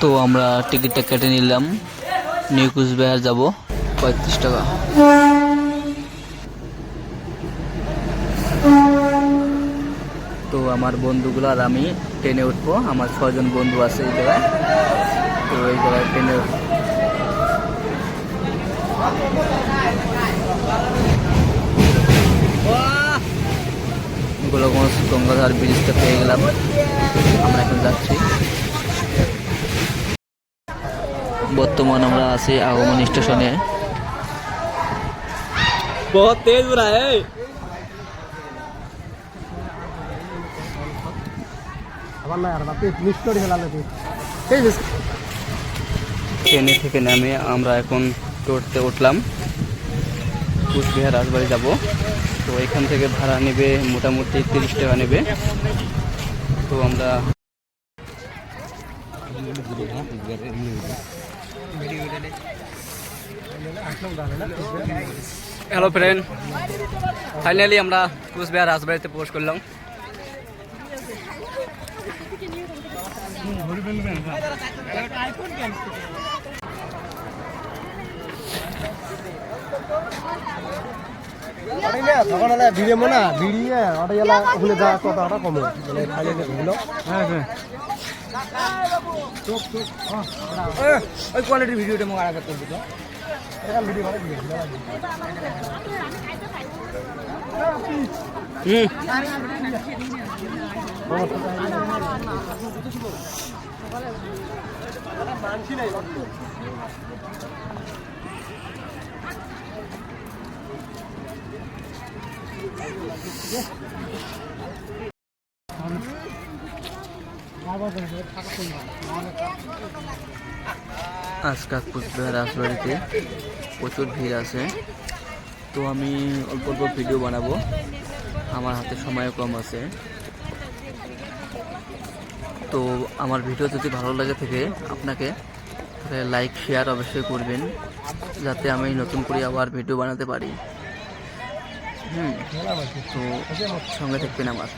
তো আমরা টিকিটটা কেটে নিলাম। নিউ কুচবিহার যাব, পঁয়ত্রিশ টাকা। তো আমার বন্ধুগুলো আর আমি ট্রেনে উঠবো। আমার ছজন বন্ধু আছে এই জায়গায়। তো এই জায়গায় ট্রেনে গঙ্গাধার ব্রিজটা পেয়ে গেলাম। আমরা এখন যাচ্ছি। বর্তমান আমরা আছি আগমন স্টেশনে। বহুত তেজ উড়া ট্রেনে থেকে নামে আমরা এখন টোটতে উঠলাম। কুচবিহার রাজবাড়ি যাব। তো এখান থেকে ভাড়া নেবে মোটামুটি তিরিশ টাকা নেবে। তো আমরা হ্যালো ফ্রেন্ড ফাইনালি আমরা কুচবিহার রাজবাড়িতে প্রবেশ করলাম। তখন হলে ভিড়ে মনে ভিড়িয়ে ওটা গেলা ওখানে যা কথাটা কমে মানে খালি ঘুরলো ওই কোয়ালিটির ভিডিওটা মোক আগে করতে তো এরকম ভিডিও আজকাল কুচবিহার রাজবাড়িতে প্রচুর ভিড় আছে। তো আমি অল্প অল্প ভিডিও বানাবো। আমার হাতে সময় কম আছে। তো আমার ভিডিও যদি ভালো লাগে থেকে আপনাকে লাইক শেয়ার অবশ্যই করবেন, যাতে আমি নতুন করে আবার ভিডিও বানাতে পারি। হুম তো সঙ্গে থাকবেন আমার